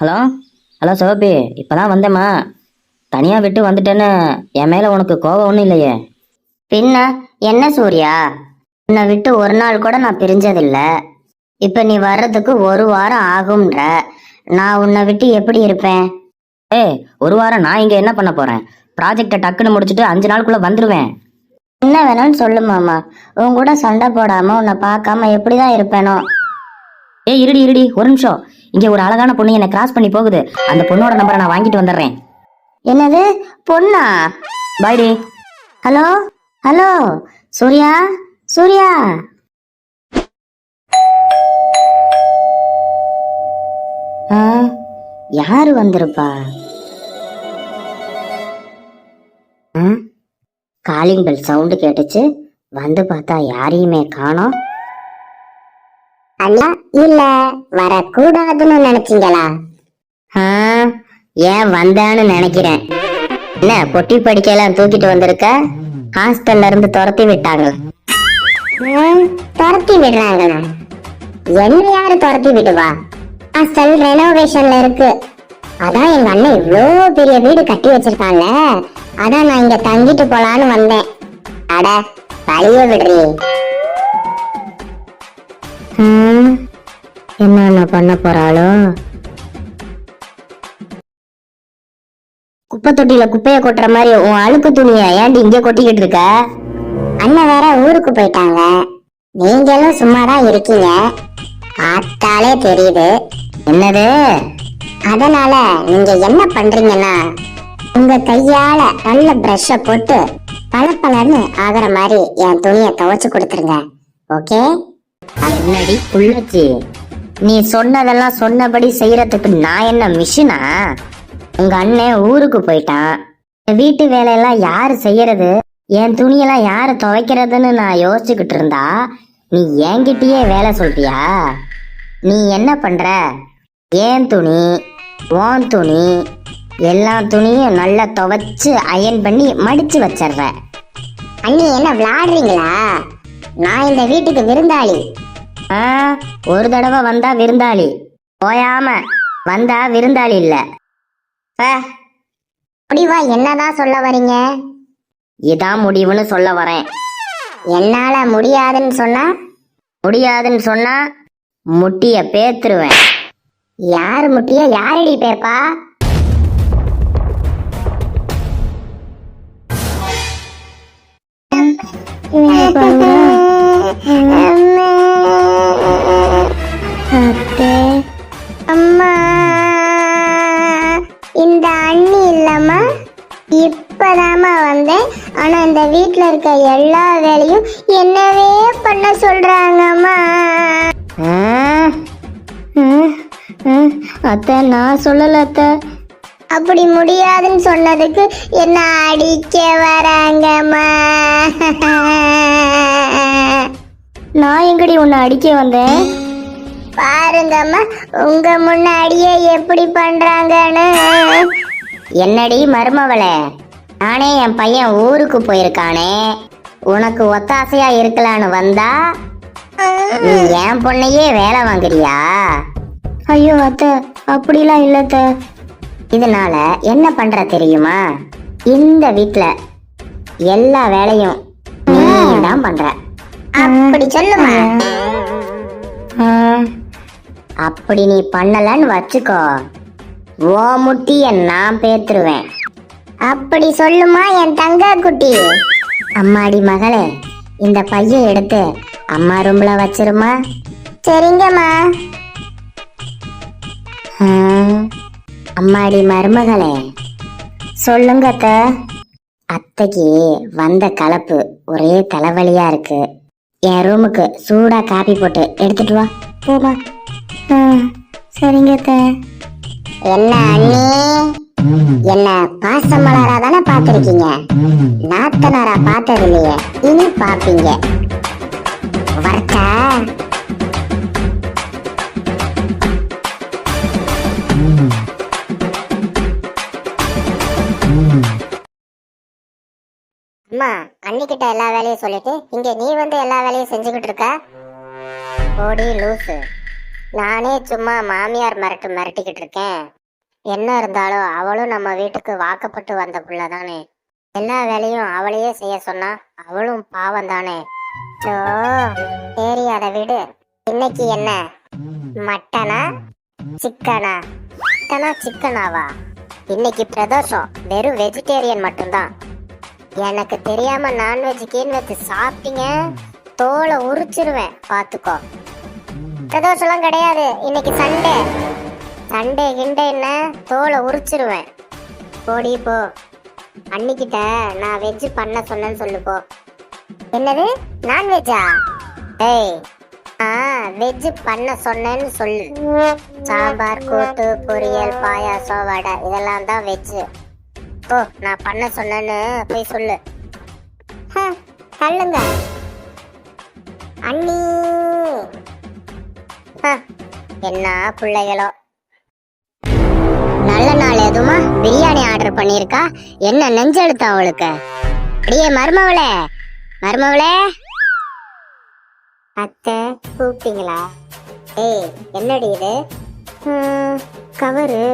Hello? Hello Sivappi இப்பதான் வந்தேம்மா. தனியா விட்டு வந்துட்டேன்னு என் மேல உனக்கு கோவம் ஒன்றும் இல்லையே. பின்ன என்ன சூர்யா? உன்னை விட்டு ஒரு நாள் கூட நான் பிரிஞ்சதில்ல. இப்ப நீ வர்றதுக்கு ஒரு வாரம் ஆகும்ன்ற. நான் உன்னை விட்டு எப்படி இருப்பேன்? ஏய் ஒரு வாரம் நான் இங்க என்ன பண்ண போறேன்? ப்ராஜெக்டை டக்குன்னு முடிச்சுட்டு அஞ்சு நாளுக்குள்ள வந்துருவேன். என்ன வேணும்னு சொல்லு மாமா. உன் கூட சண்டை போடாம உன்னை பார்க்காம எப்படிதான் இருப்பேனோ. ஏய் இருடி இருடி ஒரு நிமிஷம். இங்க ஒரு அழகான பொண்ணு என்ன கிராஸ் பண்ணி போகுது. அந்த பொண்ணோட நம்பரை நான் வாங்கிட்டு வந்துடுறேன். என்னது? பொண்ணா? பாய்டி ஹலோ ஹலோ சூர்யா? சூர்யா? யாரு வந்திருப்பா? காலிங் பெல் சவுண்டு கேட்டுச்சு. வந்து பார்த்தா யாரையுமே காணோம். அண்ணா இல்ல வரக்கூடாதுன்னு நினைச்சீங்களா? ஏன் வந்தான்னு நினைக்கிறேன். என்ன பொட்டி படிக்கலாம் தூக்கிட்டு வந்திருக்க? ஹாஸ்டல்ல இருந்து துரத்தி விட்டாங்க. துரத்தி விடுறாங்களா என்ன யாரு துரத்தி விடுவா? ஹாஸ்டல் ரெனோவேஷன்ல இருக்கு. அதான் எங்க அண்ணன் இவ்ளோ பெரிய வீடு கட்டி வச்சிருக்காங்க. அதான் நான் இங்க தங்கிட்டு போலான்னு வந்தேன். அட வழிய விடுறீ. என்னென்ன பண்ண போறாளோ? குப்பை தொட்டியில குப்பைய கொட்டுற மாதிரி உன் அழுக்கு துணிய ஏன்டி இங்க கொட்டிக்கிட்டு இருக்க? அண்ணன் வேற ஊருக்கு போயிட்டாங்க. நீங்களும் சும்மா தான் இருக்கீங்க. பார்த்தாலே தெரியுது. என்னது? அதனால நீங்க என்ன பண்றீங்கன்னா உங்க கையால நல்ல பிரஷ போட்டு பளபளன்னு ஆகுற மாதிரி என் துணிய துவைச்சு கொடுத்துருங்க. ஓகே? என்னடி புள்ளச்சி நீ சொன்னதெல்லாம் சொன்னபடி செய்யறதுக்கு நான் என்ன மிஷினா? உங்க அண்ணன் ஊருக்கு போயிட்டான். வீட்டு வேலையெல்லாம் யாரு செய்யறது? என் துணியெல்லாம் யாரு துவைக்கிறதுன்னு நான் யோசிச்சுக்கிட்டு இருந்தா நீ என்கிட்டயே வேலை சொல்றியா? நீ என்ன பண்ற? ஏன் துணி ஓன் துணி எல்லா துணியும் நல்லா துவைச்சு அயன் பண்ணி மடிச்சு வச்சிடுற அண்ணி என்ன விளாடுறீங்களா நான் இந்த வீட்டுக்கு விருந்தாளி. ஒரு தடவை வந்தா விருந்தாளி. போயாம வந்தா விருந்தாளி இல்ல. முடிவா? என்னதான் சொல்ல வரீங்க? இதான் முடிவுன்னு சொல்ல வரேன். என்னால முடியாதுன்னு சொன்னா முடியாதுன்னு சொன்னா முட்டிய பேத்துருவேன். யார் முட்டிய? யாரடி பேப்பா Yeah, வந்தேன் ஆனா இந்த வீட்ல இருக்க எல்லா வேலையும் என்னவே பண்ண சொல்றாங்கம்மா. அத்தை நான் சொல்லல அத்தை. அப்படி முடியாதுன்னு சொன்னதுக்கு என்ன அடிக்க வராங்கம்மா. நான் எங்கடி உன்னை அடிக்க வந்தேன்? பாருங்கம்மா உங்க முன்னாடியே எப்படி பண்றாங்கன்னு. என்னடி மருமவளே? நானே என் பையன் ஊருக்கு போயிருக்கானே. உனக்கு ஒத்தாசையா இருக்கலான்னு வந்தா நீ என் பொண்ணையே வேலை வாங்குறியா? ஐயோ அத்தை அப்படிலாம் இல்ல அத்தை. இதனால என்ன பண்ற தெரியுமா? இந்த வீட்ல எல்லா வேலையும் நீ தான் பண்ற. அப்படி சொல்லுமா? அப்படி நீ பண்ணலன்னு வச்சுக்கோ. ஓ முட்டிய நான் பேத்துருவேன். அப்படி சொல்லுமா என் தங்க குட்டி. அம்மாடி மகளே இந்த பைய எடுத்து அம்மா ரூம்ல வச்சிருமா? சரிங்கம்மா. அம்மாடி மருமகளே சொல்லுங்க அத்த. அத்தைக்கு வந்த கலப்பு ஒரே தலைவலியா இருக்கு. என் ரூமுக்கு சூடா காபி போட்டு எடுத்துட்டு வா. போமா சரிங்க அத்தை. என்ன அண்ணி? என்ன பாசமலரா தானே பாத்திருக்கீங்க நாத்தனாரா பார்த்தது இல்லையே இனி பாப்பீங்க வரட்டா அம்மா அன்னிக்கிட்ட எல்லா வேலையும் சொல்லிட்டு இங்க நீ வந்து எல்லா வேலையும் செஞ்சுக்கிட்டு இருக்க? ஓடி லூசு. நானே சும்மா மாமியார் மிரட்டு மிரட்டிக்கிட்டு இருக்கேன். என்ன இருந்தாலும் அவளும் நம்ம வீட்டுக்கு வாக்கப்பட்டு வந்த புள்ள தானே எல்லா வேலையும் அவளையே செய்ய சொன்னா அவளும் பாவம் தானே. சோ சரி அதை விடு இன்னைக்கு என்ன? மட்டனா சிக்கனா? மட்டனா சிக்கனாவா? இன்னைக்கு பிரதோஷம் வெறும் வெஜிடேரியன் மட்டும்தான். எனக்கு தெரியாம நான்வெஜ் கீன்வெஜ் சாப்பிட்டீங்க தோலை உரிச்சிருவேன். பாத்துக்கோ. பிரதோஷம்லாம் கிடையாது. இன்னைக்கு சண்டே சண்டே கிண்டே என்ன? தோலை உரிச்சிருவேன். போடி போ. அன்னிக்கிட்ட நான் வெஜ் பண்ண சொன்னேன்னு சொல்லு போ. என்னது? நான்வெஜ்ஜா ஏய் ஆ வெஜ் பண்ண சொன்னேன்னு சொல்லு. சாம்பார் கூட்டு பொரியல் பாயாசம் வடை இதெல்லாம் தான் வெஜ் ஓ நான் பண்ண சொன்னேன்னு போய் சொல்லு. தள்ளுங்க. அண்ணி. என்ன பிள்ளைகளோ? எதுமா பிரியாணி ஆர்டர் பண்ணியிருக்கா? என்ன நெஞ்செழுத்தா அவளுக்கு? அடியே மருமவளே. மருமவளே. அத்தை கூப்பிட்டீங்களா? ஏய் என்னடி இது? கவரு.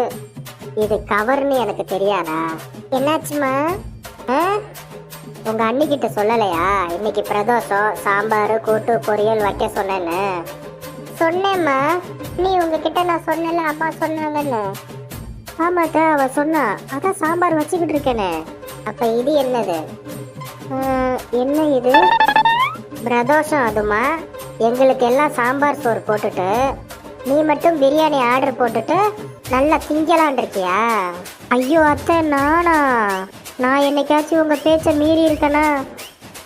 இது கவர்னு எனக்கு தெரியாதா? என்னாச்சுமா? ஆ? உங்க அண்ணிக்கிட்ட சொல்லலையா? இன்னைக்கு பிரதோஷம் சாம்பார் கூட்டு பொரியல் வைக்க சொன்னேன்னு. சொன்னேம்மா. நீ உங்ககிட்ட நான் சொன்னல அம்மா சொன்னாங்கன்னு. ஆமாக்கா அவ சொன்னா அதான் சாம்பார் வச்சுக்கிட்டு இருக்கேனே. அப்ப இது என்னது? என்ன இது? பிரதோஷம் அதுமா? எங்களுக்கு எல்லாம் சாம்பார் சோறு போட்டுட்டு நீ மட்டும் பிரியாணி ஆர்டர் போட்டுட்டு நல்லா திங்கலான் இருக்கியா? ஐயோ அத்தை நானா? நான் என்னைக்காச்சும் உங்க பேச்ச மீறி இருக்கேனா?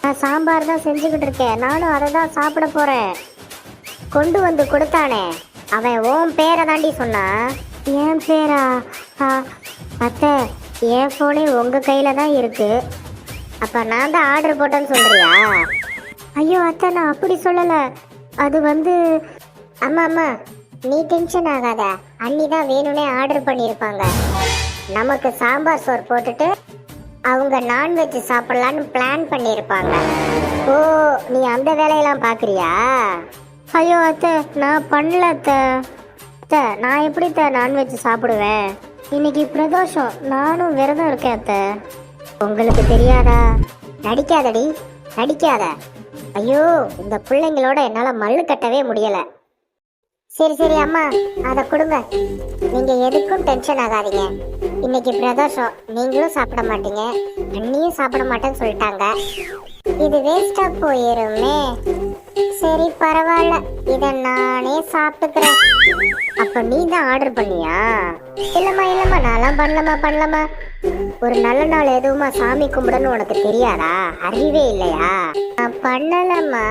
நான் சாம்பார் தான் செஞ்சுக்கிட்டு இருக்கேன். நானும் அதை தான் சாப்பிட போறேன். கொண்டு வந்து கொடுத்தானே. அவன் உன் பேரை தாண்டி சொன்னான். என் பேரா ஆ, அத்தை என் ஃபோனே உங்கள் கையில் தான் இருக்குது அப்போ நான் தான் ஆர்டர் போட்டேன்னு சொல்கிறியா ஐயோ அத்தை நான் அப்படி சொல்லலை. அது வந்து அம்மா அம்மா நீ டென்ஷன் ஆகாத. அண்ணி தான் வேணும்னே ஆர்டர் பண்ணியிருப்பாங்க. நமக்கு சாம்பார் சோறு போட்டுட்டு அவங்க நான்வெஜ் சாப்பிட்லான்னு பிளான் பண்ணியிருப்பாங்க. ஓ நீ அந்த வேலையெல்லாம் பார்க்குறியா? ஐயோ அத்தை நான் பண்ணல அத்தை. அத்தை நான் எப்படி அத்தை நான்வெஜ் சாப்பிடுவேன்? இன்னைக்கு பிரதோஷம். நானும் விரதம் இருக்கேன் அத்தை. உங்களுக்கு தெரியாதா? நடிக்காதடி. நடிக்காத. ஐயோ இந்த பிள்ளைங்களோட என்னால் மல்லு கட்டவே முடியலை. சரி சரி அம்மா அதை கொடுங்க. நீங்கள் எதுக்கும் டென்ஷன் ஆகாதீங்க. இன்னைக்கு பிரதோஷம். நீங்களும் சாப்பிட மாட்டீங்க. அண்ணியும் சாப்பிட மாட்டேன்னு சொல்லிட்டாங்க. இது வேஸ்டா போயிருமே. சரி பரவாயில்ல. இத நானே சாப்பிட்டுக்கிறேன். அப்ப நீ தான் ஆர்டர் பண்ணியா? இல்லம்மா இல்லம்மா நான்லாம் பண்ணலமா பண்ணலமா ஒரு நல்ல நாள் எதுவுமா சாமி கும்பிடன்னு உனக்கு தெரியாதா? அறிவே இல்லையா? நான் பண்ணலம்மா.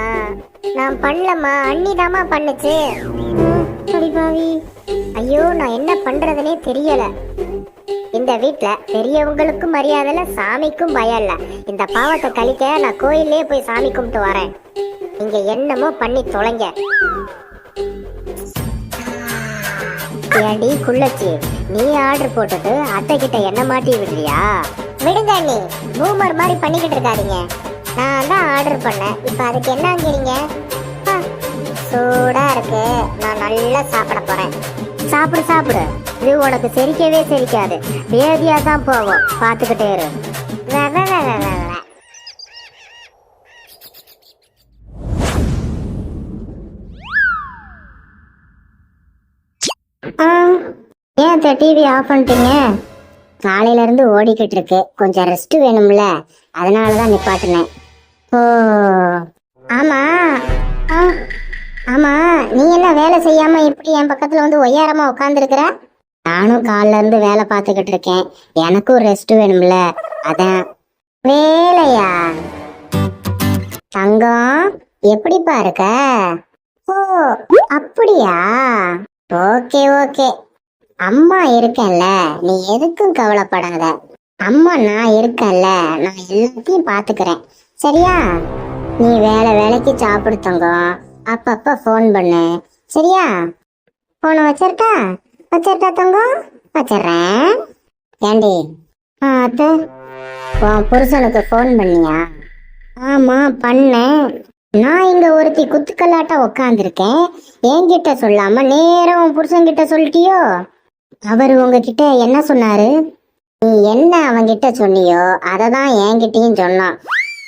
நான் பண்ணலம்மா. அண்ணிதாம்மா பண்ணுச்சு. பாவி. ஐயோ நான் என்ன பண்றதுனே தெரியல. இந்த வீட்டுல பெரியவங்களுக்கும் மரியாதை இல்ல சாமிக்கும் பயம் இல்ல. இந்த பாவத்தை கழிக்க நான் கோயிலே போய் சாமி கும்பிட்டு வரேன். நீங்க என்னமோ பண்ணி தொலைங்க. ஏண்டி குள்ளச்சி நீ ஆர்டர் போட்டுட்டு அத்தை கிட்ட என்ன மாட்டி விடுறியா? விடுங்க நீ பூமர் மாதிரி பண்ணிக்கிட்டு இருக்காதீங்க. நான் தான் ஆர்டர் பண்ணேன். இப்போ அதுக்கு என்னங்கிறீங்க சூடாக சூடா இருக்கு. நான் நல்லா சாப்பிட போறேன். சாப்பிடு சாப்பிடு. இது உனக்கு செரிக்கவே செரிக்காது. வேதியா தான் போகும். பார்த்துக்கிட்டே இரு. ஏன் டிவி ஆஃப் பண்ணிட்டீங்க? காலையில இருந்து ஓடிக்கிட்டு இருக்கு. கொஞ்சம் ரெஸ்ட் வேணும்ல. அதனால தான் நிப்பாட்டினேன். ஓ. ஆமா. ஆ, ஆமா நீ என்ன வேலை செய்யாம இப்படி என் பக்கத்துல வந்து ஒய்யாரமா உட்காந்துருக்கிற நானும் காலைல இருந்து வேலை பார்த்துக்கிட்டு இருக்கேன். எனக்கும் ரெஸ்ட் வேணும்ல. அதான் வேலையா? தங்கம் எப்படிப்பா இருக்க? ஓ அப்படியா? Okay okay. அம்மா இருக்கேன்ல நீ எதுக்கும் கவலைப்படாத. அம்மா நான் இருக்கேன்ல நான் எல்லாத்தையும் பாத்துக்கிறேன் சரியா? நீ வேலை வேலைக்கு சாப்பிடு தங்கம். அப்பப்ப ஃபோன் பண்ணு. சரியா? போன வச்சிருட்டா வச்சிருட்டா தங்கம் வச்சிடுறேன். ஏண்டி? ஆ அத்தை உன் புருஷனுக்கு ஃபோன் பண்ணியா? ஆமா பண்ணேன். நான் இங்க ஒருத்தி குத்துக்கல்லாட்ட உக்காந்துருக்கேன். என்கிட்ட சொல்லாம நேரம் உன் புருஷன்கிட்ட சொல்லிட்டியோ? அவர் உங்ககிட்ட என்ன சொன்னாரு? நீ என்ன அவங்கிட்ட சொன்னியோ அதை தான் என்கிட்டயும் சொன்னான்.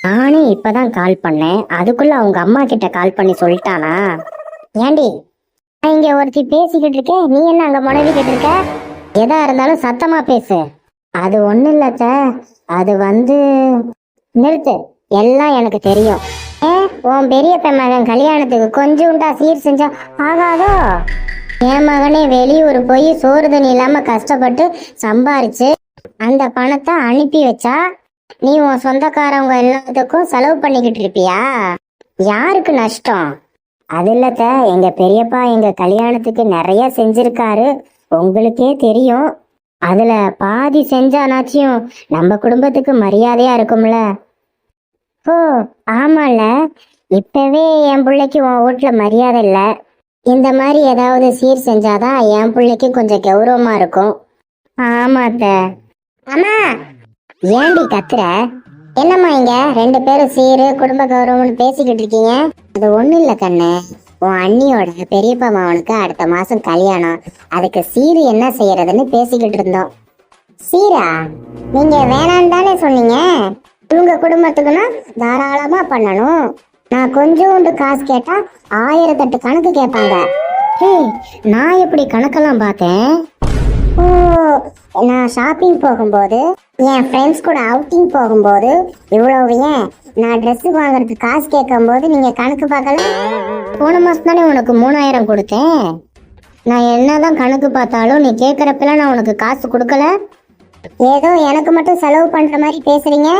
நானே இப்பதான் கால் பண்ணேன். அதுக்குள்ள அவங்க அம்மா கிட்ட கால் பண்ணி சொல்லிட்டானா? ஏண்டி நான் இங்க ஒருத்தி பேசிக்கிட்டு இருக்கேன். நீ என்ன அங்க முடவிக்கிட்டு இருக்க? எதா இருந்தாலும் சத்தமா பேசு. அது ஒண்ணு இல்லத்த அது வந்து நிறுத்து. எல்லாம் எனக்கு தெரியும். ஏ உன் பெரிய மகன் கல்யாணத்துக்கு கொஞ்சோண்டா சீர் செஞ்சா ஆகாதோ? என் மகனே வெளியூர் போய் சோறு தண்ணி இல்லாம கஷ்டப்பட்டு சம்பாரிச்சு அந்த பணத்தை அனுப்பி வச்சா நீ உன் சொந்தக்காரவங்க எல்லாத்துக்கும் செலவு பண்ணிக்கிட்டு இருப்பியா? யாருக்கு நஷ்டம்? அது இல்லத்த எங்க பெரியப்பா எங்க கல்யாணத்துக்கு நிறைய செஞ்சிருக்காரு. உங்களுக்கே தெரியும். அதுல பாதி செஞ்சானாச்சும் நம்ம குடும்பத்துக்கு மரியாதையா இருக்கும்ல. ஓ ஆமால இப்பவே என் பிள்ளைக்கு உன் வீட்ல மரியாதை இல்ல. இந்த மாதிரி ஏதாவது சீர் செஞ்சாதான் என் பிள்ளைக்கு கொஞ்சம் கௌரவமா இருக்கும். ஆமாத்த. அம்மா ஏண்டி கத்துற? என்னம்மா இங்க? ரெண்டு பேரும் சீரு குடும்ப கௌரவம்னு பேசிக்கிட்டு இருக்கீங்க. அது ஒண்ணும் இல்ல கண்ணு. உன் அண்ணியோட பெரியப்பா மாவனுக்கு அடுத்த மாசம் கல்யாணம். அதுக்கு சீரு என்ன செய்யறதுன்னு பேசிக்கிட்டு இருந்தோம். சீரா? நீங்க வேணான்னு தானே சொன்னீங்க. இவங்க குடும்பத்துக்குன்னா தாராளமா பண்ணணும். நான் கொஞ்சோண்டு காசு கேட்டா ஆயிரத்தெட்டு கணக்கு கேட்பாங்க. நான் எப்படி கணக்கெல்லாம் பார்த்தேன்? ஓ நான் ஷாப்பிங் போகும்போது என் ஃப்ரெண்ட்ஸ் கூட அவுட்டிங் போகும்போது இவ்வளவு ஏன்? நான் ட்ரெஸ் வாங்குறதுக்கு காசு கேட்கும்போது நீங்கள் கணக்கு பார்க்கல? போன மாதம் தானே உனக்கு மூணாயிரம் கொடுத்தேன். நான் என்னதான் கணக்கு பார்த்தாலும் நீ கேட்குறப்பெல்லாம் நான் உனக்கு காசு கொடுக்கல. ஏதோ எனக்கு மட்டும் செலவு பண்ணுற மாதிரி பேசுகிறீங்க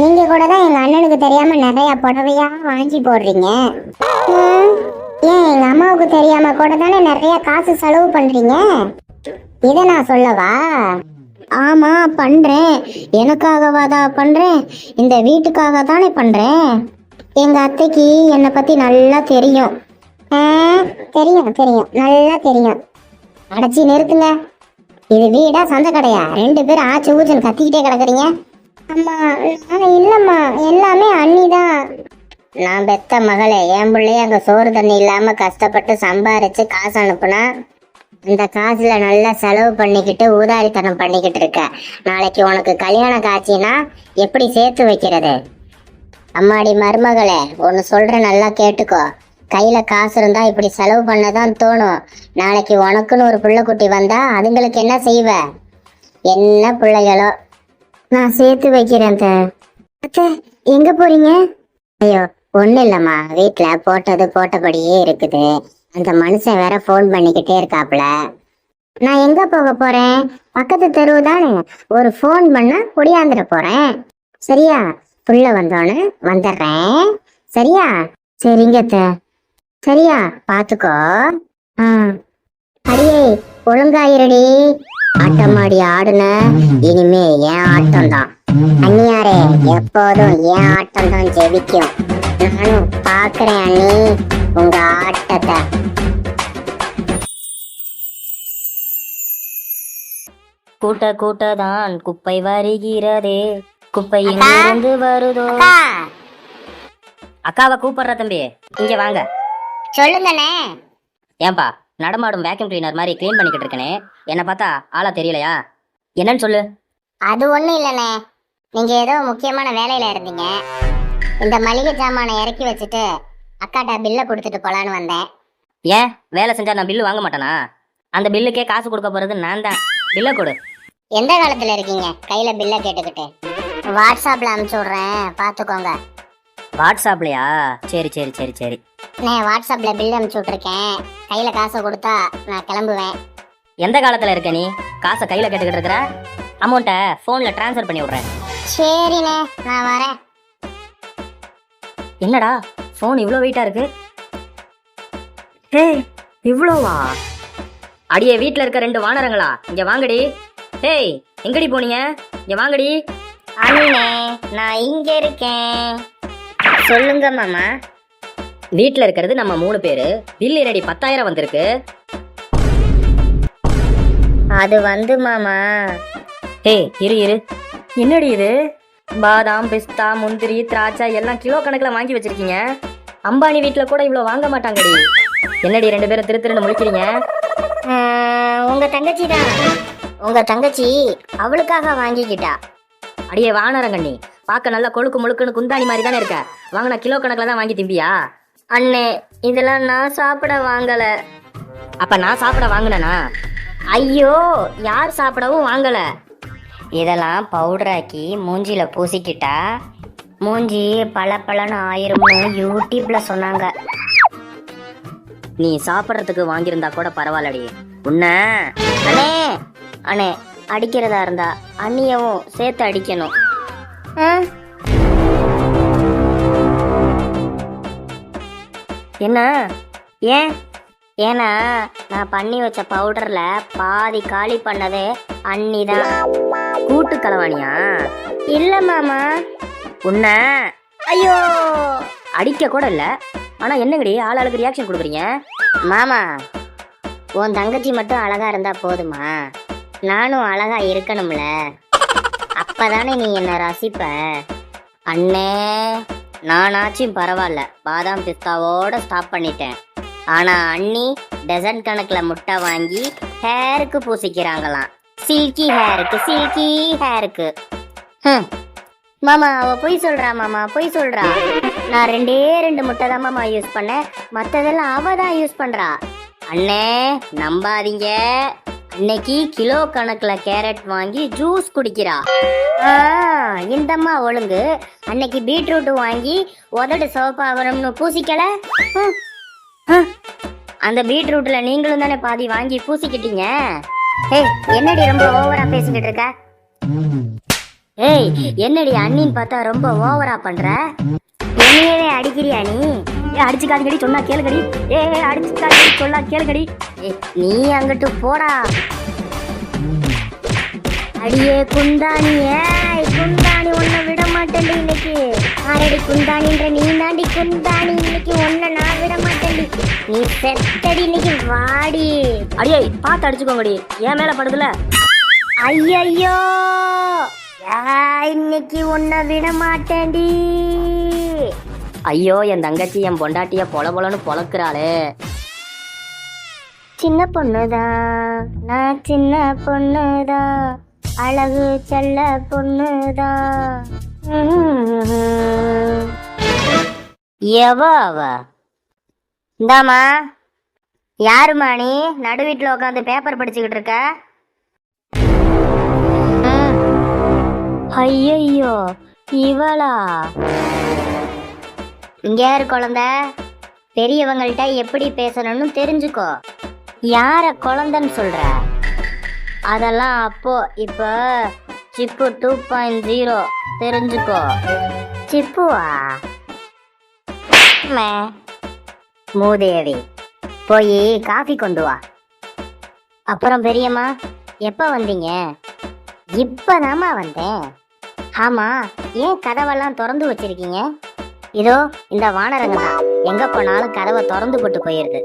நீங்கள் கூட தான் எங்கள் அண்ணனுக்கு தெரியாமல் நிறையா புடவையாக வாங்கி போடுறீங்க. ஏன் எங்கள் அம்மாவுக்கு தெரியாமல் கூட தானே நிறையா காசு செலவு பண்ணுறீங்க இதை நான் சொல்லவா? ஆமா பண்றேன். எனக்காகவா தான் பண்றேன்? இந்த வீட்டுக்காக தானே பண்றேன்? எங்க அத்தைக்கு என்னை பத்தி நல்லா தெரியும். ஆ, தெரியும் தெரியும். நல்லா தெரியும். அடைச்சி நிறுத்துங்க. இது வீடா சொந்த கடையா? ரெண்டு பேரும் ஆச்சு ஊச்சுன்னு கத்திக்கிட்டே கிடக்குறீங்க. அம்மா நான் இல்லம்மா. எல்லாமே அண்ணி தான் நான் பெத்த மகளே என் பிள்ளைய அங்க சோறு தண்ணி இல்லாம கஷ்டப்பட்டு சம்பாரிச்சு காசு அனுப்புனா இந்த காசுல நல்லா செலவு பண்ணிக்கிட்டு ஊதாரித்தனம் பண்ணிக்கிட்டு இருக்க. நாளைக்கு உனக்கு கல்யாண காட்சினா எப்படி சேர்த்து வைக்கிறது? அம்மாடி மருமகளே ஒன்று சொல்ற நல்லா கேட்டுக்கோ. கையில காசு இருந்தா இப்படி செலவு பண்ணதான் தோணும். நாளைக்கு உனக்குன்னு ஒரு புள்ளைக்குட்டி வந்தா அதுங்களுக்கு என்ன செய்வ? என்ன பிள்ளைகளோ? நான் சேர்த்து வைக்கிறேன் அத்தை. அத்தை எங்க போறீங்க? ஐயோ ஒன்றும் இல்லைம்மா. வீட்டில் போட்டது போட்டபடியே இருக்குது. அந்த மனுஷன் வேற ஃபோன் பண்ணிக்கிட்டே இருக்காப்புல. நான் எங்க போக போறேன்? பக்கத்து தெருவு தானே. ஒரு ஃபோன் பண்ணா குடியாந்துட போறேன். சரியா? புள்ள வந்தோன்னு வந்துடுறேன் சரியா? சரிங்க சரியா? பாத்துக்கோ. ஆ. அடியே ஒழுங்காயிருடி ஆட்டமாடி ஆடுன. இனிமே என் ஆட்டம் தான் அண்ணியாரே எப்போதும் என் ஆட்டம் தான் ஜெபிக்கும். நானும் பாக்குறேன் அண்ணி. உங்க கூட்ட கூட்ட தான் குப்பை வருகிறதே. குப்பை எங்கிருந்து வருதோ? அக்காவை கூப்பிடுற தம்பி. இங்க வாங்க. சொல்லுங்கண்ணே. ஏன்பா நடமாடும் வேக்யூம் கிளீனர் மாதிரி க்ளீன் பண்ணிக்கிட்டு இருக்கனே. என்ன பார்த்தா ஆளா தெரியலையா? என்னன்னு சொல்லு. அது ஒண்ணும் இல்லைண்ணே. நீங்க ஏதோ முக்கியமான வேலையில இருந்தீங்க. இந்த மளிகை சாமானை இறக்கி வச்சுட்டு அக்காட்ட பில்ல கொடுத்துட்டு போலான்னு வந்தேன். ஏன்? வேலை செஞ்சா நான் பில்லு வாங்க மாட்டேனா? அந்த பில்லுக்கே காசு கொடுக்க போறது நான் தான் பில்லை கொடு. எந்த காலத்துல இருக்கீங்க? கையில பில்ல கேட்டுக்கிட்டு. வாட்ஸ்அப்ல அனுப்பிச்சு விடுறேன். பாத்துக்கோங்க. வாட்ஸ்அப்லையா? சரி சரி சரி சரி. நான் வாட்ஸ்அப்ல பில் அனுப்பிச்சு விட்டுருக்கேன். கையில காசை கொடுத்தா நான் கிளம்புவேன். எந்த காலத்துல இருக்க நீ? காசை கையில கேட்டுக்கிட்டு இருக்கிற? அமௌண்ட்டை ஃபோன்ல ட்ரான்ஸ்ஃபர் பண்ணி விடுறேன். சரிண்ணே நான் வரேன். என்னடா? ஃபோன் இவ்வளோ வெயிட்டா இருக்கு? ஹே இவ்வளோவா அடியே வீட்டில் இருக்க ரெண்டு வானரங்களா? இங்க வாங்கடி. ஹேய் எங்கடி போனீங்க? இங்க வாங்கடி. அண்ணே நான் இங்க இருக்கேன். சொல்லுங்க மாமா. வீட்டில் இருக்கிறது நம்ம மூணு பேரு. பில் என்னடி பத்தாயிரம் வந்திருக்கு? அது வந்து மாமா. ஹே இரு இரு. என்னடி இது? பாதாம் பிஸ்தா முந்திரி திராட்சை எல்லாம் கிலோ கணக்கில் வாங்கி வச்சிருக்கீங்க. அம்பானி வீட்டில் கூட இவ்வளோ வாங்க மாட்டாங்கடி. என்னடி ரெண்டு பேரும் திரு திருன்னு முழிக்கிறீங்க? உங்க தங்கச்சி தான். உங்க தங்கச்சி அவளுக்காக வாங்கிக்கிட்டா. அடியே வானரங்கண்ணி பார்க்க நல்லா கொழுக்கு முழுக்குன்னு குந்தாணி மாதிரி தானே இருக்க. வாங்கினா கிலோ கணக்கில் தான் வாங்கி திம்பியா? அண்ணே இதெல்லாம் நான் சாப்பிட வாங்கல. அப்ப நான் சாப்பிட வாங்கினேனா? ஐயோ யார் சாப்பிடவும் வாங்கல. இதெல்லாம் பவுடராக்கி மூஞ்சில பூசிக்கிட்டா மூஞ்சி பளபளன்னு ஆயிரும்னு யூடியூப்ல சொன்னாங்க. நீ சாப்பிட்றதுக்கு வாங்கியிருந்தா கூட பரவாயில்லடி. உன்ன அண்ணே அண்ணே அடிக்கிறதா இருந்தா அண்ணியவும் சேர்த்து அடிக்கணும். ஆ? என்ன? ஏன்? ஏன்னா நான் பண்ணி வச்ச பவுடர்ல பாதி காலி பண்ணதே அண்ணி தான் கூட்டு கலவாணியா? இல்ல மாமா. உன்ன ஐயோ அடிக்க கூட இல்லை. ஆனா என்னங்கடி ஆள் ஆளுக்கு ரியாக்ஷன் கொடுக்குறீங்க? மாமா உன் தங்கச்சி மட்டும் அழகா இருந்தா போதுமா? நானும் அழகா இருக்கணும்ல. அப்பதானே நீ என்ன ரசிப்ப. அண்ணே நானாச்சும் பரவாயில்ல. பாதாம் பிஸ்தாவோட ஸ்டாப் பண்ணிட்டேன். ஆனா அண்ணி டசன் கணக்குல முட்டை வாங்கி ஹேருக்கு பூசிக்கிறாங்களாம். சில்கி ஹேருக்கு சில்கி ஹேருக்கு ஹம். மாமா அவ பொய் சொல்றா மாமா பொய் சொல்றா. நான் ரெண்டே ரெண்டு முட்டை தான் மாமா யூஸ் பண்ணேன். மத்ததெல்லாம் அவ தான் யூஸ் பண்றா. அண்ணே நம்பாதீங்க. அன்னைக்கு கிலோ கணக்குல கேரட் வாங்கி ஜூஸ் குடிக்கிறா. இந்தம்மா ஒழுங்கு. அன்னைக்கு பீட்ரூட் வாங்கி உதடு சிவப்பாகணும்னு பூசிக்கல? அந்த பீட்ரூட்ல நீங்களும் தானே பாதி வாங்கி பூசிக்கிட்டீங்க? ஏய் என்னடி ரொம்ப ஓவரா பேசிக்கிட்டு இருக்க? ஏய் என்னடி அண்ணின்னு பார்த்தா ரொம்ப ஓவரா பண்ற? என்னையவே அடிக்கிறியா நீ? ஏ அடிச்சுக்காதீங்கடி சொன்னா கேளுங்கடி. ஏ அடிச்சுக்காதீங்கடி சொன்னா கேளுக்கடி ஏய், நீ அங்கிட்டு போடா. அடியே குந்தாணி ஏய் குந்தாணி உன்னை விட மாட்டேன்டி இன்னைக்கு. ஆரடி குந்தாணின்ற நீ தாண்டி குந்தாணி இன்னைக்கு உன்னை நான் விட மாட்டேன்டி. நீ செத்தடி இன்னைக்கு வாடி. அடியே பார்த்து அடிச்சுக்கோங்கடி. என் மேல படுதுல. ஐயோ இன்னைக்கு உன்னை விட மாட்டேன்டி. ஐயோ என் தங்கச்சி என் பொண்டாட்டிய பொல பொலன்னு பொழக்கிறாளே சின்ன பொண்ணுதான் நான் சின்ன பொண்ணுதான் அழகு செல்ல பொண்ணுதான் எவ அவ? இந்தாமா யாருமா நீ? நடு வீட்டில் உட்காந்து பேப்பர் படிச்சுக்கிட்டு இருக்க? ஐயோ இவளா? இங்க யாரு குழந்தை? பெரியவங்கள்ட்ட எப்படி பேசணும்னு தெரிஞ்சுக்கோ. யார குழந்தைன்னு சொல்ற? அதெல்லாம் அப்போ இப்போ சிப்பு டூ பாயிண்ட் ஜீரோ தெரிஞ்சுக்கோ. சிப்புவா? மே. மூதேவி போய் காஃபி கொண்டு வா. அப்புறம் பெரியம்மா எப்போ வந்தீங்க? இப்பதாம்மா வந்தேன். ஆமா ஏன் கதவெல்லாம் திறந்து வச்சிருக்கீங்க? இதோ இந்த வானரங்க தான் எங்க போனாலும் கதவை திறந்து போட்டு போயிருது.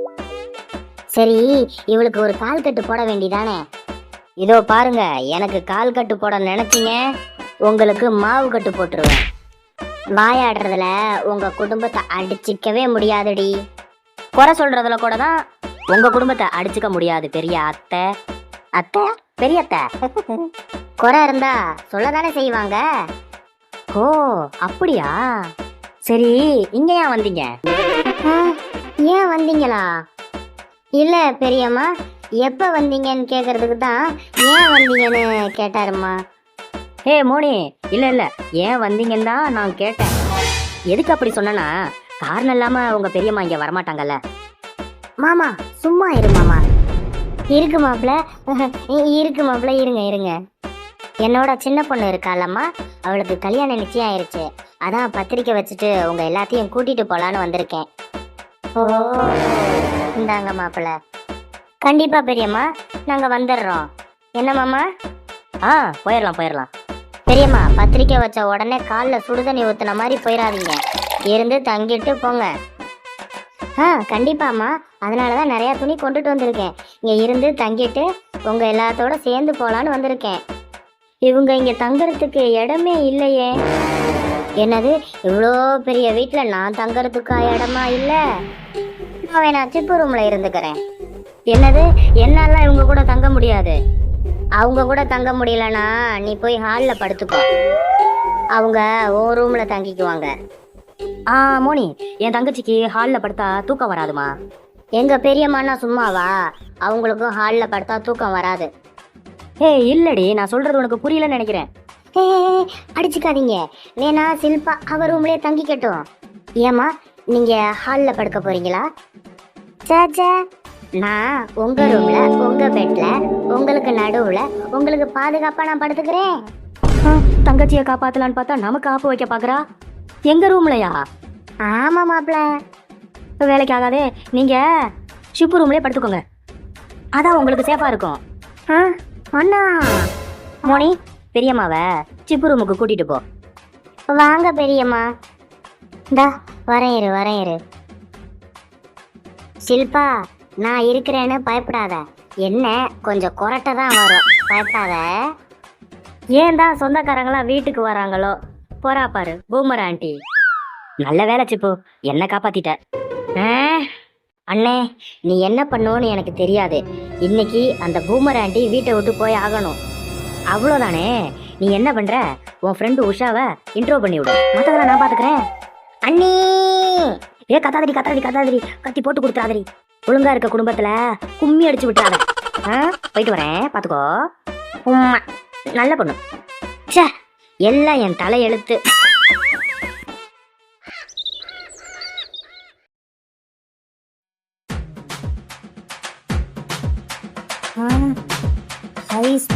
சரி இவளுக்கு ஒரு கால் கட்டு போட வேண்டிதானே? இதோ பாருங்க எனக்கு கால் கட்டு போட நினைச்சீங்க உங்களுக்கு மாவு கட்டு போட்டுருவேன். வாயாடுறதுல உங்க குடும்பத்தை அடிச்சிக்கவே முடியாதுடி. குறை சொல்றதுல கூட தான் உங்க குடும்பத்தை அடிச்சுக்க முடியாது பெரிய அத்தை. அத்தை? பெரிய அத்தை? குறை இருந்தா சொல்லதானே செய்வாங்க? ஓ அப்படியா? சரி இங்க ஏன் வந்தீங்க? ஏன் வந்தீங்களா? இல்ல பெரியம்மா எப்ப வந்தீங்கன்னு கேக்குறதுக்கு தான் ஏன் வந்தீங்கன்னு கேட்டாருமா ஏ மோனி இல்ல இல்ல ஏன் வந்தீங்கன்னு தான் நான் கேட்டேன். எதுக்கு அப்படி சொன்னேன்னா காரணம் இல்லாம உங்க பெரியம்மா இங்க வரமாட்டாங்கல்ல. மாமா சும்மா இரு மாமா இருக்கு மாப்பிள்ள இருக்கு மாப்பிள்ள இருங்க இருங்க. என்னோட சின்ன பொண்ணு இருக்காளம்மா. அவளுக்கு கல்யாணம் நிச்சயம் ஆயிருச்சு அதான் பத்திரிக்கை வச்சுட்டு உங்க எல்லாத்தையும் கூட்டிட்டு போலான்னு வந்திருக்கேன். ஓ இந்தாங்க மாப்பிள்ள. கண்டிப்பா பெரியம்மா நாங்க வந்துடுறோம் என்ன மாமா ஆ போயிடலாம் போயிடலாம் பெரியம்மா பத்திரிக்கை வச்ச உடனே காலில் சுடுதண்ணி ஊத்துன மாதிரி போயிடாதீங்க இருந்து தங்கிட்டு போங்க. ஆ கண்டிப்பாம்மா. அதனால தான் நிறையா துணி கொண்டுட்டு வந்திருக்கேன். இங்கே இருந்து தங்கிட்டு உங்கள் எல்லாத்தோட சேர்ந்து போகலான்னு வந்திருக்கேன். இவங்க இங்க தங்கறதுக்கு இடமே இல்லையே. என்னது? இவ்வளோ பெரிய வீட்டில் நான் தங்கறதுக்கா இடமா இல்லை? நான் வேணா சிப்பு ரூமில் இருந்துக்கிறேன். என்னது? என்னால இவங்க கூட தங்க முடியாது. அவங்க கூட தங்க முடியலனா நீ போய் ஹாலில் படுத்துக்கோ. அவங்க ஓ ரூமில் தங்கிக்குவாங்க. ஆ மோனி என் தங்கச்சிக்கு ஹாலில் படுத்தா தூக்கம் வராதுமா? எங்கள் பெரியம்மானா சும்மாவா? அவங்களுக்கும் ஹாலில் படுத்தா தூக்கம் வராது. ஏய் இல்லடி நான் சொல்றது உனக்கு புரியலன்னு நினைக்கிறேன். ஏ அடிச்சுக்காதீங்க. வேணா சில்பா அவ ரூம்லயே தங்கிக்கட்டும். ஏமா நீங்க ஹால்ல படுக்க போறீங்களா? சாச்சா நான் உங்க ரூம்ல உங்க பெட்ல உங்களுக்கு நடுவுல உங்களுக்கு பாதுகாப்பா நான் படுத்துக்கிறேன். தங்கச்சியை காப்பாத்தலான்னு பார்த்தா நமக்கு ஆப்பு வைக்க பாக்குறா? எங்க ரூம்லயா ஆமா மாப்ள வேலைக்கு ஆகாதே நீங்க ஷிப்பு ரூம்லயே படுத்துக்கோங்க. அதான் உங்களுக்கு சேஃபா இருக்கும். ஆ, அண்ணா. மோனி பெரியம்மாவை சிப்பு ரூமுக்கு கூட்டிட்டு போ. வாங்க பெரியம்மா. இந்தா வரேன் இரு வரேன் இரு. ஷில்பா நான் இருக்கிறேன்னு பயப்படாத. என்ன கொஞ்சம் கொரட்டை தான் வரும். பயப்படாத. ஏன் தான் சொந்தக்காரங்களாம் வீட்டுக்கு வராங்களோ? போறா பாரு பூமர் ஆண்டி. நல்ல வேலை சிப்பு. என்ன காப்பாத்திட்ட. அண்ணே நீ என்ன பண்ணுவோன்னு எனக்கு தெரியாது. இன்னைக்கு அந்த பூமர் ஆண்டி வீட்டை விட்டு போய் ஆகணும். அவ்வளோதானே நீ என்ன பண்ற? உன் ஃப்ரெண்டு உஷாவை இன்ட்ரோ பண்ணி விடு. மற்றதெல்லாம் நான் பார்த்துக்கிறேன் அண்ணி! ஏ கத்தாதடி கத்தாதடி கத்தாதடி. கத்தி போட்டு கொடுத்துறாதடி ஒழுங்கா இருக்க குடும்பத்துல கும்மி அடிச்சு விட்டுறாத. போயிட்டு வரேன். பாத்துக்கோ. உம்மா. நல்ல பொண்ணு. சே எல்லாம் என் தலையெழுத்து.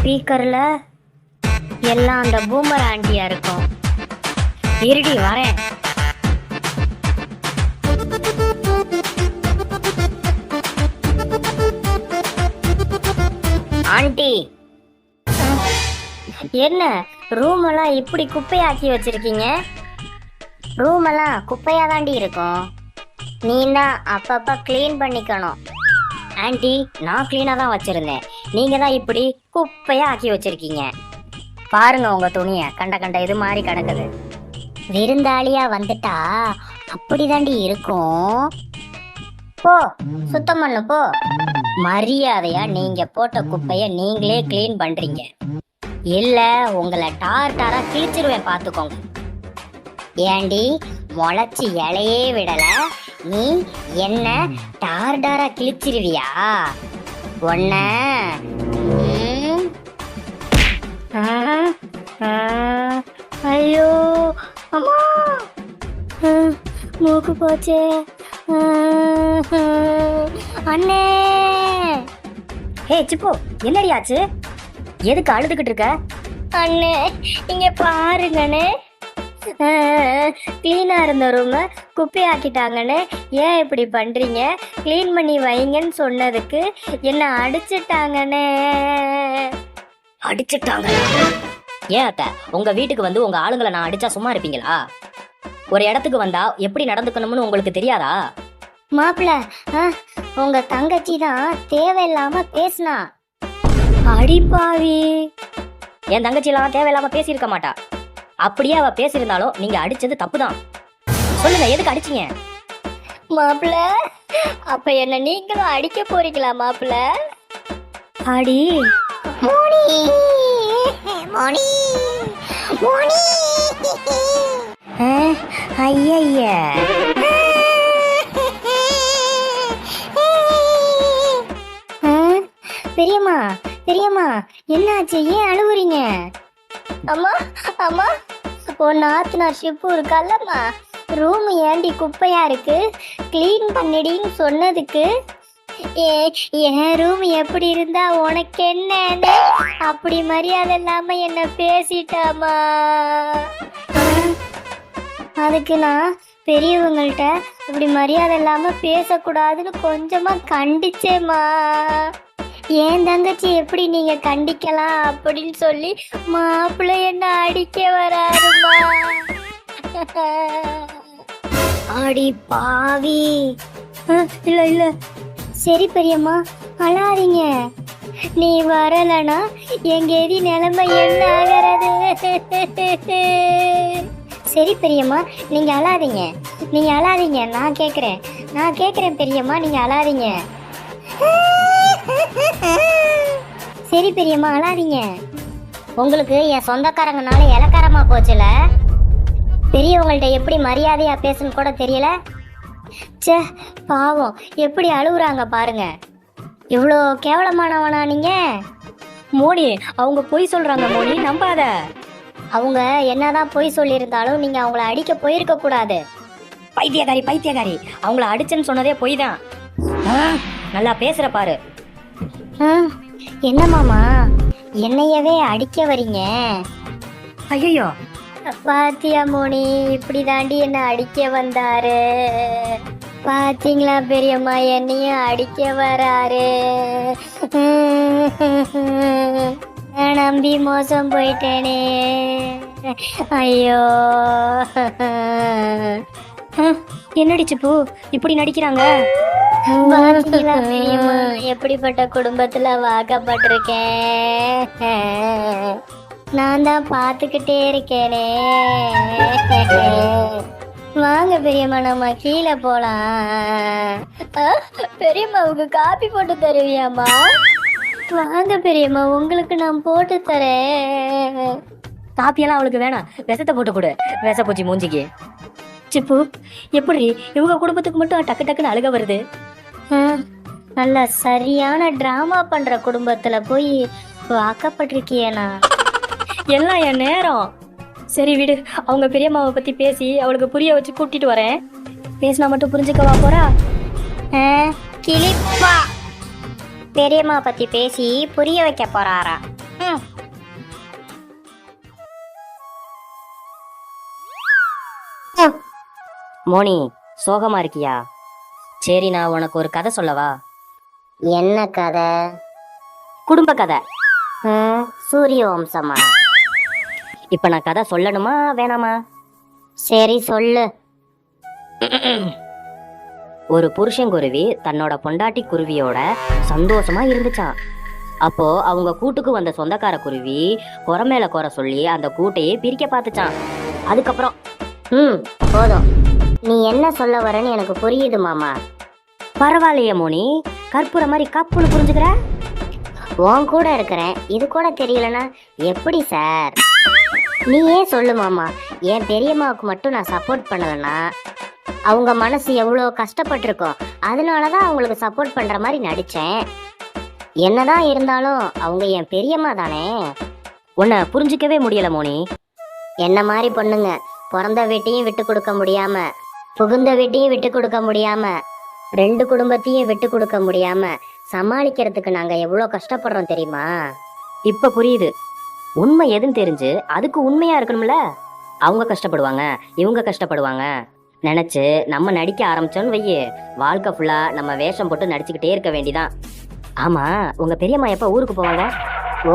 ஸ்பீக்கர்ல எல்லாம் அந்த பூமர் ஆண்டியா இருக்கும். இருடி வரேன். ஆண்டி என்ன ரூம் எல்லாம் இப்படி குப்பையாக்கி வச்சிருக்கீங்க? ரூம் எல்லாம் குப்பையா தாண்டி இருக்கும். நீ தான் அப்பப்ப க்ளீன் பண்ணிக்கணும். ஆண்டி நான் க்ளீனாக தான் வச்சிருந்தேன். நீங்கள் தான் இப்படி குப்பையாக ஆக்கி வச்சிருக்கீங்க. பாருங்க உங்க துணியை. கண்ட கண்ட இது மாதிரி கிடக்குது. விருந்தாளியாக வந்துட்டா? அப்படிதாண்டி இருக்கும். போ சுத்தம் பண்ணு போ. மரியாதையா நீங்க போட்ட குப்பைய நீங்களே க்ளீன் பண்றீங்க. இல்ல உங்களை டார் டாரா கிழிச்சிருவேன் பாத்துக்கோங்க ஏண்டி முளைச்சி இலையே விடல. நீ என்ன டார்டாரா கிழிச்சிருவியா? ஒன்ன ஐயோ அம்மா. மூக்கு போச்சே. அண்ணே. ஹே சிப்பு என்னடி ஆச்சு? எதுக்கு அழுதுகிட்டு இருக்க? அண்ணே இங்க பாருங்கண்ணே. க்ளீனா இருந்த ரூம குப்பையாக்கிட்டாங்கன்னு ஏன் இப்படி பண்றீங்க? க்ளீன் பண்ணி வைங்கன்னு சொன்னதுக்கு என்ன அடிச்சிட்டாங்கண்ணே அடிச்சிட்டாங்க. ஏன் அத்தை? உங்க வீட்டுக்கு வந்து உங்க ஆளுங்களை நான் அடிச்சா சும்மா இருப்பீங்களா? ஒரு இடத்துக்கு வந்தா எப்படி நடந்துக்கணும்னு உங்களுக்கு தெரியாதா? மாப்பிள்ள உங்க தங்கச்சி தான் தேவையில்லாம பேசினா. அடிப்பாவி என் தங்கச்சியெல்லாம் தேவையில்லாம பேசியிருக்க மாட்டா. அப்படியே அவ பேசியிருந்தாலும் நீங்க அடிச்சது தப்புதான். சொல்லுங்க எதுக்கு அடிச்சீங்க? மாப்பிள்ள அப்ப என்ன நீங்களும் அடிக்க போறீங்களா மாப்பிள்ள? அடி. மோனி மோனி மோனி. ஐய பெரியம்மா பெரியம்மா என்னாச்சு? ஏன் அழுவுறீங்க? அம்மா அம்மா. உன் நாத்தனார் ஷிப்பு இருக்கால்லம்மா ரூம் ஏண்டி குப்பையா இருக்கு? க்ளீன் பண்ணிடின்னு சொன்னதுக்கு. ஏ- என் ரூம் எப்படி இருந்தா உனக்கு என்னன்னு? அப்படி மரியாதை இல்லாம என்ன பேசிட்டாமா அதுக்கு நான் பெரியவங்கள்ட்ட இப்படி மரியாதை இல்லாம பேசக்கூடாதுன்னு கொஞ்சமா கண்டிச்சேம்மா. என் தங்கச்சி எப்படி நீங்க கண்டிக்கலாம்? அப்படின்னு சொல்லி மாப்பிள்ளை என்ன அடிக்க வராருமா? அடி பாவி. இல்ல இல்ல. சரி பெரியம்மா அழாதீங்க. நீ வரலனா எங்க எதி நிலைமை என்ன ஆகிறது? சரி பெரியம்மா நீங்க அழாதீங்க. நீங்க அழாதீங்க நான் கேக்குறேன். நான் கேக்குறேன் பெரியம்மா நீங்க அழாதீங்க. சரி பெரியம்மா அழாதீங்க. உங்களுக்கு என் சொந்தக்காரங்கனால இலக்காரமா போச்சுல? பெரியவங்கள்ட்ட எப்படி மரியாதையா பேசணும் கூட தெரியல? ச்சே பாவம் எப்படி அழுகுறாங்க பாருங்க. இவ்வளோ கேவலமானவனா நீங்க? மோனி அவங்க பொய் சொல்றாங்க மோனி நம்பாத. அவங்க என்னதான் பொய் சொல்லியிருந்தாலும் நீங்க அவங்கள அடிக்க போயிருக்க கூடாது. பைத்தியகாரி பைத்தியகாரி அவங்கள அடிச்சேன்னு சொன்னதே பொய் தான் ஆ, நல்லா பேசுற பாரு. என்ன மாமா? என்னையவே அடிக்க வரீங்க? ஐயோ பாத்தியா மோனி இப்படி தாண்டி என்ன அடிக்க வந்தாரு? பாத்தீங்களா பெரியம்மா என்னையும் அடிக்க வராரு? நம்பி மோசம் போயிட்டேனே. ஐயோ. என்னடி சிப்பு? இப்படி நடிக்கிறாங்க? பாத்தீங்களா பெரியம்மா எப்படிப்பட்ட குடும்பத்துல வாக்கப்பட்டிருக்கேன் நான் தான் பார்த்துக்கிட்டே இருக்கேனே. வாங்க பெரியம்மா நம்ம கீழே போலாம். பெரியம்மா பெரியம்மாவுக்கு காப்பி போட்டு தருவியாம்மா? வாங்க பெரியம்மா உங்களுக்கு நான் போட்டு தரேன். காப்பியெல்லாம் அவளுக்கு வேணாம். விஷத்தை போட்டு கொடு. விஷப்பூச்சி மூஞ்சிக்கு. சிப்பு எப்படி? இவங்க குடும்பத்துக்கு மட்டும் டக்கு டக்குன்னு அழுக வருது. நல்ல சரியான டிராமா பண்ற குடும்பத்துல போய் வாக்கப்பட்டிருக்கியனா எல்லாம் என் நேரம்? சரி விடு அவங்க பெரியம்மாவை பத்தி பேசி அவளுக்கு புரிய வச்சு கூட்டிட்டு வரேன். பேசினா மட்டும் புரிஞ்சுக்கவா போறா? கிளிப்பா. பெரியம்மா பத்தி பேசி புரிய வைக்க போறாரா? ம். மோனி சோகமா இருக்கியா? சரி நான் உனக்கு ஒரு கதை சொல்லவா? என்ன கதை? குடும்ப கதை. ம், சூரிய வம்சமா? இப்ப நான் கதை சொல்லணுமா வேணாமா? சரி சொல்லு. ஒரு புருஷங்குருவி தன்னோட பொண்டாட்டி குருவியோட சந்தோஷமா இருந்துச்சாம். அப்போ அவங்க கூட்டுக்கு வந்த சொந்தக்கார குருவி குறை மேல குறை சொல்லி அந்த கூட்டையே பிரிக்க பார்த்துச்சான் அதுக்கப்புறம் ம் போதும். நீ என்ன சொல்ல வரேன்னு எனக்கு புரியுது மாமா. பரவாயில்லையே மோனி. கற்பூர மாதிரி கப்புன்னு புரிஞ்சுக்கிற? உன் கூட இருக்கிறேன். இது கூட தெரியலனா எப்படி சார்? நீயே சொல்லு மாமா. என் பெரியம்மாவுக்கு மட்டும் நான் சப்போர்ட் பண்ணலன்னா அவங்க மனசு எவ்வளோ கஷ்டப்பட்டிருக்கோம் அதனால தான் அவங்களுக்கு சப்போர்ட் பண்ணுற மாதிரி நடித்தேன் என்னதான் இருந்தாலும் அவங்க என் பெரியம்மா தானே. உன்னை புரிஞ்சிக்கவே முடியல மோனி. என்ன மாதிரி பொண்ணுங்க? பிறந்த வீட்டையும் விட்டு கொடுக்க முடியாமல் புகுந்த வீட்டையும் விட்டு கொடுக்க முடியாம ரெண்டு குடும்பத்தையும் விட்டு கொடுக்க முடியாம சமாளிக்கிறதுக்கு நாங்க எவ்வளோ கஷ்டப்படுறோம் தெரியுமா? இப்ப புரியுது. உண்மை எதுன்னு தெரிஞ்சு அதுக்கு உண்மையா இருக்கணும்ல? அவங்க கஷ்டப்படுவாங்க இவங்க கஷ்டப்படுவாங்க. நினைச்சு நம்ம நடிக்க ஆரம்பிச்சோன்னு வையே வாழ்க்கை ஃபுல்லா நம்ம வேஷம் போட்டு நடிச்சுக்கிட்டே இருக்க வேண்டிதான். ஆமா உங்க பெரியம்மா எப்ப ஊருக்கு போவாங்க?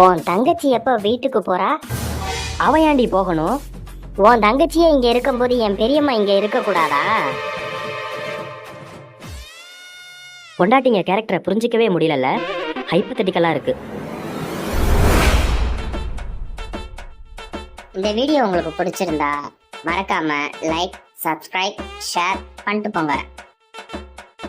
உன் தங்கச்சி எப்போ வீட்டுக்கு போறா? அவ ஏன்டி போகணும்? உன் தங்கச்சியே இங்க இருக்கும்போது என் பெரியம்மா இங்க இருக்க கூடாதா பொண்டாட்டிங்க கேரக்டரை புரிஞ்சிக்கவே முடியலல்ல. ஹைப்பத்தட்டிக்கலா இருக்கு. இந்த வீடியோ உங்களுக்கு பிடிச்சிருந்தா மறக்காம லைக் சப்ஸ்கிரைப் ஷேர் பண்ணிட்டு போங்க.